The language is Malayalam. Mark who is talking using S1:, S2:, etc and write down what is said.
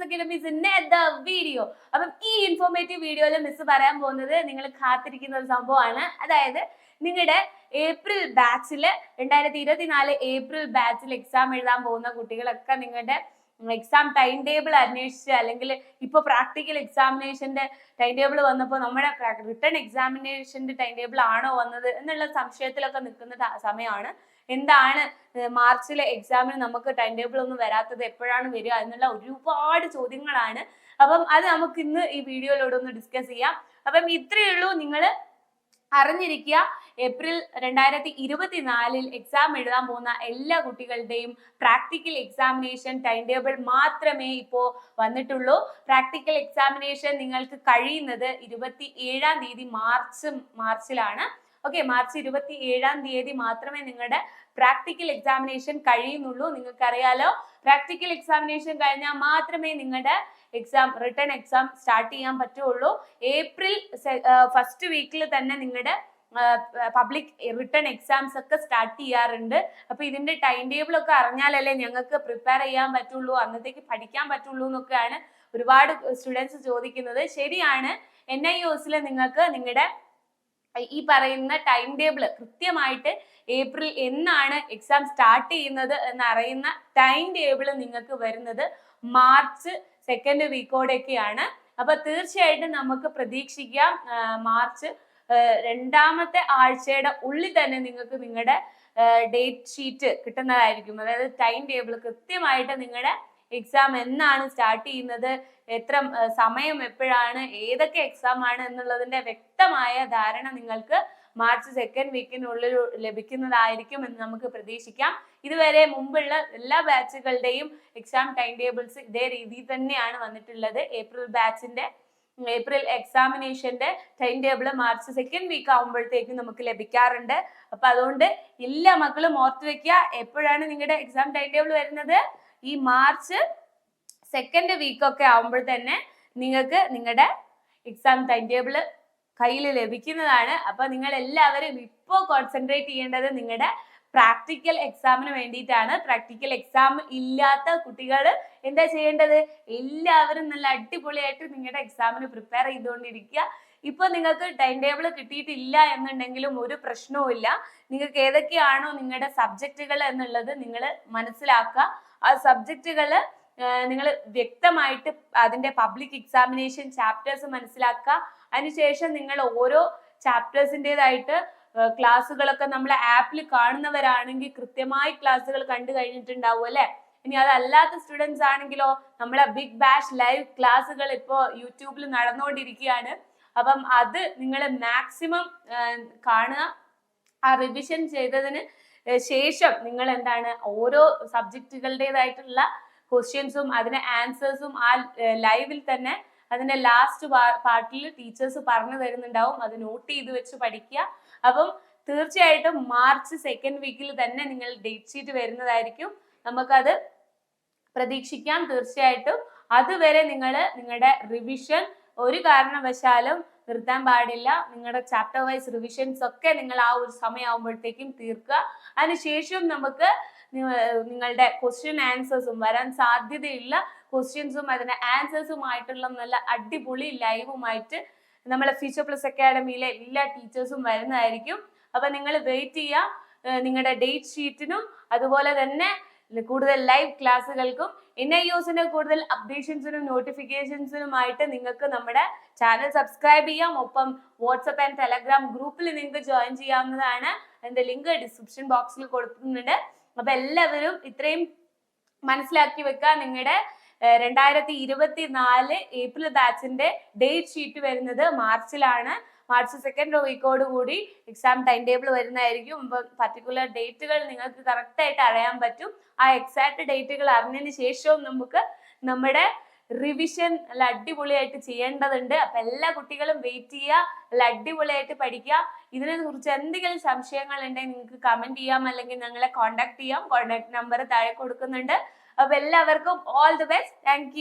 S1: അക്കാഡമീസ് വീഡിയോ അപ്പം ഈ ഇൻഫോർമേറ്റീവ് വീഡിയോയിൽ മിസ് പറയാൻ പോകുന്നത് നിങ്ങൾ കാത്തിരിക്കുന്ന ഒരു സംഭവമാണ്. അതായത് നിങ്ങളുടെ ഏപ്രിൽ ബാച്ചിൽ രണ്ടായിരത്തി ഇരുപത്തിനാല് ഏപ്രിൽ ബാച്ചിൽ എക്സാം എഴുതാൻ പോകുന്ന കുട്ടികളൊക്കെ നിങ്ങളുടെ എക്സാം ടൈം ടേബിൾ അന്വേഷിച്ച് അല്ലെങ്കിൽ ഇപ്പോൾ പ്രാക്ടിക്കൽ എക്സാമിനേഷന്റെ ടൈം ടേബിൾ വന്നപ്പോൾ നമ്മുടെ റിട്ടേൺ എക്സാമിനേഷന്റെ ടൈം ടേബിൾ ആണോ വന്നത് എന്നുള്ള സംശയത്തിലൊക്കെ നിൽക്കുന്ന സമയമാണ് എന്താണ് മാർച്ചിലെ എക്സാമിന് നമുക്ക് ടൈം ടേബിൾ ഒന്നും വരാത്തത് എപ്പോഴാണ് വരിക എന്നുള്ള ഒരുപാട് ചോദ്യങ്ങളാണ്. അപ്പം അത് നമുക്ക് ഇന്ന് ഈ വീഡിയോയിലൂടെ ഒന്ന് ഡിസ്കസ് ചെയ്യാം. അപ്പം ഇത്രയേ ഉള്ളൂ. നിങ്ങൾ അറിഞ്ഞിരിക്കുക ഏപ്രിൽ രണ്ടായിരത്തി ഇരുപത്തിനാലിൽ എക്സാം എഴുതാൻ പോകുന്ന എല്ലാ കുട്ടികളുടെയും പ്രാക്ടിക്കൽ എക്സാമിനേഷൻ ടൈം ടേബിൾ മാത്രമേ ഇപ്പോൾ വന്നിട്ടുള്ളൂ. പ്രാക്ടിക്കൽ എക്സാമിനേഷൻ നിങ്ങൾക്ക് കഴിയുന്നത് ഇരുപത്തി ഏഴാം തീയതി മാർച്ച് മാർച്ചിലാണ്. ഓക്കെ മാർച്ച് ഇരുപത്തി ഏഴാം തീയതി മാത്രമേ നിങ്ങളുടെ പ്രാക്ടിക്കൽ എക്സാമിനേഷൻ കഴിയുന്നുള്ളൂ. നിങ്ങൾക്കറിയാലോ പ്രാക്ടിക്കൽ എക്സാമിനേഷൻ കഴിഞ്ഞാൽ മാത്രമേ നിങ്ങളുടെ എക്സാം റിട്ടേൺ എക്സാം സ്റ്റാർട്ട് ചെയ്യാൻ പറ്റുള്ളൂ. ഏപ്രിൽ ഫസ്റ്റ് വീക്കിൽ തന്നെ നിങ്ങളുടെ പബ്ലിക് റിട്ടേൺ എക്സാംസ് ഒക്കെ സ്റ്റാർട്ട് ചെയ്യാറുണ്ട്. അപ്പൊ ഇതിന്റെ ടൈം ടേബിൾ ഒക്കെ അറിഞ്ഞാലല്ലേ ഞങ്ങൾക്ക് പ്രിപ്പയർ ചെയ്യാൻ പറ്റുള്ളൂ അന്നത്തേക്ക് പഠിക്കാൻ പറ്റുള്ളൂ എന്നൊക്കെയാണ് ഒരുപാട് സ്റ്റുഡൻസ് ചോദിക്കുന്നത്. ശരിയാണ് എൻ ഐ ഒസിൽ നിങ്ങൾക്ക് നിങ്ങളുടെ ഈ പറയുന്ന ടൈം ടേബിൾ കൃത്യമായിട്ട് ഏപ്രിൽ എന്നാണ് എക്സാം സ്റ്റാർട്ട് ചെയ്യുന്നത് എന്നറിയുന്ന ടൈം ടേബിൾ നിങ്ങൾക്ക് വരുന്നത് മാർച്ച് സെക്കൻഡ് വീക്കോടെയൊക്കെയാണ് അപ്പൊ തീർച്ചയായിട്ടും നമുക്ക് പ്രതീക്ഷിക്കാം മാർച്ച് രണ്ടാമത്തെ ആഴ്ചയുടെ ഉള്ളിൽ തന്നെ നിങ്ങൾക്ക് നിങ്ങളുടെ ഡേറ്റ് ഷീറ്റ് കിട്ടുന്നതായിരിക്കും. അതായത് ടൈം ടേബിൾ കൃത്യമായിട്ട് നിങ്ങളുടെ എക്സാം എന്നാണ് സ്റ്റാർട്ട് ചെയ്യുന്നത്? എത്ര സമയം എപ്പോഴാണ്? ഏതൊക്കെ എക്സാം ആണ് എന്നുള്ളതിന്റെ വ്യക്തമായ ധാരണ നിങ്ങൾക്ക് മാർച്ച് സെക്കൻഡ് വീക്കിനുള്ളിൽ ലഭിക്കുന്നതായിരിക്കും എന്ന് നമുക്ക് പ്രതീക്ഷിക്കാം. ഇതുവരെ മുമ്പുള്ള എല്ലാ ബാച്ചുകളുടെയും എക്സാം ടൈം ടേബിൾസ് ഇതേ രീതിയിൽ തന്നെയാണ് വന്നിട്ടുള്ളത്. ഏപ്രിൽ ബാച്ചിന്റെ April എക്സാമിനേഷന്റെ time table March second week ആകുമ്പോഴത്തേക്കും നമുക്ക് ലഭിക്കാറുണ്ട്. അപ്പൊ അതുകൊണ്ട് എല്ലാ മക്കളും ഓർത്തു വെക്കുക. എപ്പോഴാണ് നിങ്ങളുടെ എക്സാം ടൈം ടേബിൾ വരുന്നത്? ഈ മാർച്ച് സെക്കൻഡ് വീക്ക് ഒക്കെ ആകുമ്പോൾ തന്നെ നിങ്ങൾക്ക് നിങ്ങളുടെ എക്സാം ടൈം ടേബിൾ കയ്യിൽ ലഭിക്കുന്നതാണ്. അപ്പൊ നിങ്ങൾ എല്ലാവരും ഇപ്പോൾ കോൺസെൻട്രേറ്റ് ചെയ്യേണ്ടത് നിങ്ങളുടെ പ്രാക്ടിക്കൽ എക്സാമിന് വേണ്ടിയിട്ടാണ്. പ്രാക്ടിക്കൽ എക്സാം ഇല്ലാത്ത കുട്ടികൾ എന്താ ചെയ്യേണ്ടത്? എല്ലാവരും നല്ല അടിപൊളിയായിട്ട് നിങ്ങളുടെ എക്സാമിന് പ്രിപ്പയർ ചെയ്തുകൊണ്ടിരിക്കുക. ഇപ്പൊ നിങ്ങൾക്ക് ടൈം ടേബിൾ കിട്ടിയിട്ടില്ല എന്നുണ്ടെങ്കിലും ഒരു പ്രശ്നവും നിങ്ങൾക്ക് ഏതൊക്കെയാണോ നിങ്ങളുടെ സബ്ജക്റ്റുകൾ എന്നുള്ളത് നിങ്ങൾ മനസ്സിലാക്കുക. ആ സബ്ജക്റ്റുകൾ നിങ്ങൾ വ്യക്തമായിട്ട് അതിന്റെ പബ്ലിക് എക്സാമിനേഷൻ ചാപ്റ്റേഴ്സ് മനസ്സിലാക്കുക. അതിനുശേഷം നിങ്ങൾ ഓരോ ചാപ്റ്റേഴ്സിന്റെതായിട്ട് ക്ലാസ്സുകളൊക്കെ നമ്മൾ ആപ്പിൽ കാണുന്നവരാണെങ്കിൽ കൃത്യമായി ക്ലാസ്സുകൾ കണ്ടു കഴിഞ്ഞിട്ടുണ്ടാവും അല്ലെ? ഇനി അതല്ലാത്ത സ്റ്റുഡൻസ് ആണെങ്കിലോ നമ്മളെ ബിഗ് ബാഷ് ലൈവ് ക്ലാസ്സുകൾ ഇപ്പോൾ യൂട്യൂബിൽ നടന്നുകൊണ്ടിരിക്കുകയാണ്. അപ്പം അത് നിങ്ങൾ മാക്സിമം കാണുക. ആ റിവിഷൻ ചെയ്തതിന് ശേഷം നിങ്ങൾ എന്താണ് ഓരോ സബ്ജക്റ്റുകളുടേതായിട്ടുള്ള ക്വസ്റ്റ്യൻസും അതിന് ആൻസേഴ്സും ആ ലൈവിൽ തന്നെ അതിന്റെ ലാസ്റ്റ് പാർട്ടിൽ ടീച്ചേഴ്സ് പറഞ്ഞു തരുന്നുണ്ടാവും. അത് നോട്ട് ചെയ്ത് വെച്ച് പഠിക്കുക. അപ്പം തീർച്ചയായിട്ടും മാർച്ച് സെക്കൻഡ് വീക്കിൽ തന്നെ നിങ്ങൾ ഡേറ്റ് ഷീറ്റ് വരുന്നതായിരിക്കും. നമുക്കത് പ്രതീക്ഷിക്കാം തീർച്ചയായിട്ടും. അതുവരെ നിങ്ങൾ നിങ്ങളുടെ റിവിഷൻ ഒരു കാരണവശാലും നിർത്താൻ പാടില്ല. നിങ്ങളുടെ ചാപ്റ്റർ വൈസ് റിവിഷൻസ് ഒക്കെ നിങ്ങൾ ആ ഒരു സമയമാകുമ്പോഴത്തേക്കും തീർക്കുക. അതിനുശേഷം നമുക്ക് നിങ്ങളുടെ ക്വസ്റ്റ്യൻ ആൻസേഴ്സും വരാൻ സാധ്യതയുള്ള ക്വസ്റ്റ്യൻസും അതിന്റെ ആൻസേഴ്സുമായിട്ടുള്ള നല്ല അടിപൊളി ലൈവുമായിട്ട് നമ്മളെ ഫ്യൂച്ചർ പ്ലസ് അക്കാഡമിയിലെ എല്ലാ ടീച്ചേഴ്സും വരുന്നതായിരിക്കും. അപ്പൊ നിങ്ങൾ വെയിറ്റ് ചെയ്യുക. നിങ്ങളുടെ ഡേറ്റ് ഷീറ്റിനും അതുപോലെ തന്നെ കൂടുതൽ ലൈവ് ക്ലാസ്സുകൾക്കും എൻ ഐ യുസിന്റെ കൂടുതൽ അപ്ഡേഷൻസിനും നോട്ടിഫിക്കേഷൻസിനുമായിട്ട് നിങ്ങൾക്ക് നമ്മുടെ ചാനൽ സബ്സ്ക്രൈബ് ചെയ്യാം. ഒപ്പം വാട്സപ്പ് ആൻഡ് ടെലഗ്രാം ഗ്രൂപ്പിൽ നിങ്ങൾക്ക് ജോയിൻ ചെയ്യാവുന്നതാണ്. അതിന്റെ ലിങ്ക് ഡിസ്ക്രിപ്ഷൻ ബോക്സിൽ കൊടുക്കുന്നുണ്ട് അപ്പൊ എല്ലാവരും ഇത്രയും മനസ്സിലാക്കി വെക്കുക. നിങ്ങളുടെ രണ്ടായിരത്തി ഇരുപത്തി നാല് ഏപ്രിൽ ബാച്ചിന്റെ ഡേറ്റ് ഷീറ്റ് വരുന്നത് മാർച്ചിലാണ് മാർച്ച് സെക്കൻഡ് വീക്കോട് കൂടി എക്സാം ടൈം ടേബിൾ വരുന്നതായിരിക്കും. അപ്പം പർട്ടിക്കുലർ ഡേറ്റുകൾ നിങ്ങൾക്ക് കറക്റ്റ് ആയിട്ട് അറിയാൻ പറ്റും. ആ എക്സാക്ട് ഡേറ്റുകൾ അറിഞ്ഞതിന് ശേഷവും നമുക്ക് നമ്മുടെ റിവിഷൻ അല്ല അടിപൊളിയായിട്ട് ചെയ്യേണ്ടതുണ്ട്. അപ്പൊ എല്ലാ കുട്ടികളും വെയിറ്റ് ചെയ്യുക അല്ല അടിപൊളിയായിട്ട് പഠിക്കുക. ഇതിനെ കുറിച്ച് എന്തെങ്കിലും സംശയങ്ങൾ ഉണ്ടെങ്കിൽ നിങ്ങൾക്ക് കമന്റ് ചെയ്യാം. അല്ലെങ്കിൽ ഞങ്ങളെ കോൺടാക്ട് ചെയ്യാം. കോൺടാക്ട് നമ്പർ താഴെ കൊടുക്കുന്നുണ്ട്. അപ്പൊ എല്ലാവർക്കും ഓൾ ദി ബെസ്റ്റ് താങ്ക്